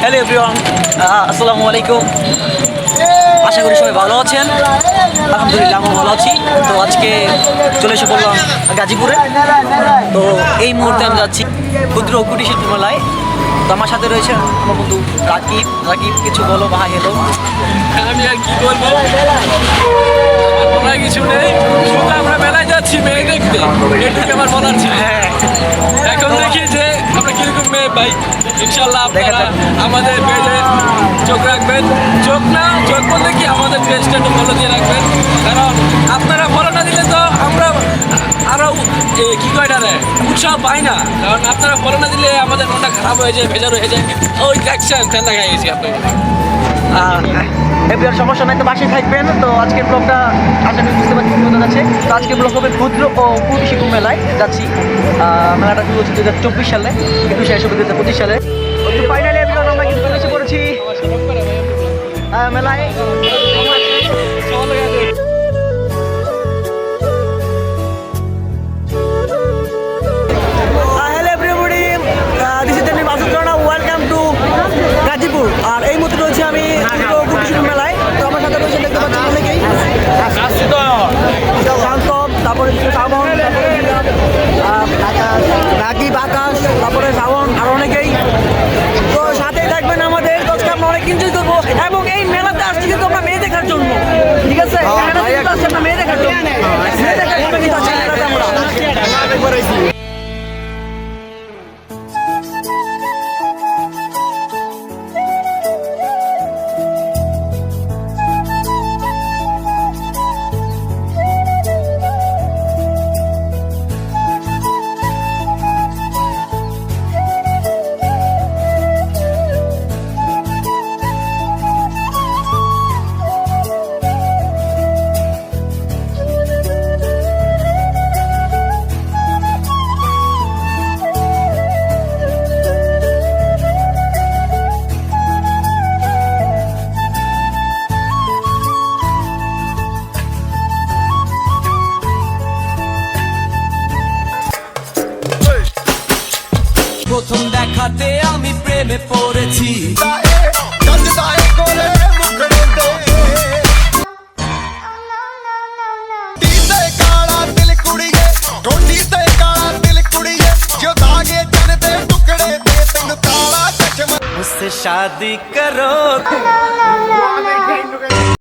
Hello everyone আসসালামু আলাইকুম। আশা করি সবাই ভালো আছেন। আলহামদুলিল্লাহ আমি ভালো আছি। তো আজকে চলে এসে বললাম গাজীপুরে। তো এই মুহূর্তে আমি যাচ্ছি ক্ষুদ্র কুটি শিল্প মেলায়। তো আমার সাথে রয়েছে আমার বন্ধু রাকিব। রাকিব কিছু বলো? বা হেলো আমি আর কি বলব? কিছু নেই। এটুকু আমার বলার ছিল। এখন দেখি যে আমরা কীরকম মেয়ে পাই ইনশাল্লাহ আপনারা আমাদের পেজে চোখ রাখবেন। চোখ না চোখ বলতে কি আমাদের পেজটা একটু ফলো দিয়ে রাখবেন। কারণ আপনারা ফলো না দিলে তো আমরা আরও এ, কি কয় না রে উৎসাহ পাই না। কারণ আপনারা ফলো না দিলে আমাদের মনটা খারাপ হয়ে যায় ভেজার হয়ে যায়। ওই দেখছেন ঠান্ডা খাই গেছি আপনাকে এবার সমস্যা নাই, তো বাসায় থাকবেন। তো আজকের ব্লগটা আশা করি বুঝতে পারছি কি যাচ্ছে। তো আজকের ব্লগ হবে ক্ষুদ্র ও কুটির শিল্প মেলায় যাচ্ছি। মেলাটা শুরু হচ্ছে দু হাজার চব্বিশ সালে কিন্তু শেষ হবে দু হাজার পঁচিশ সালে। ফাইনালি আমরা কিন্তু এসে মেলায়। প্রথম দেখাতে আমি প্রেমে পড়েছি मुझसे शादी करो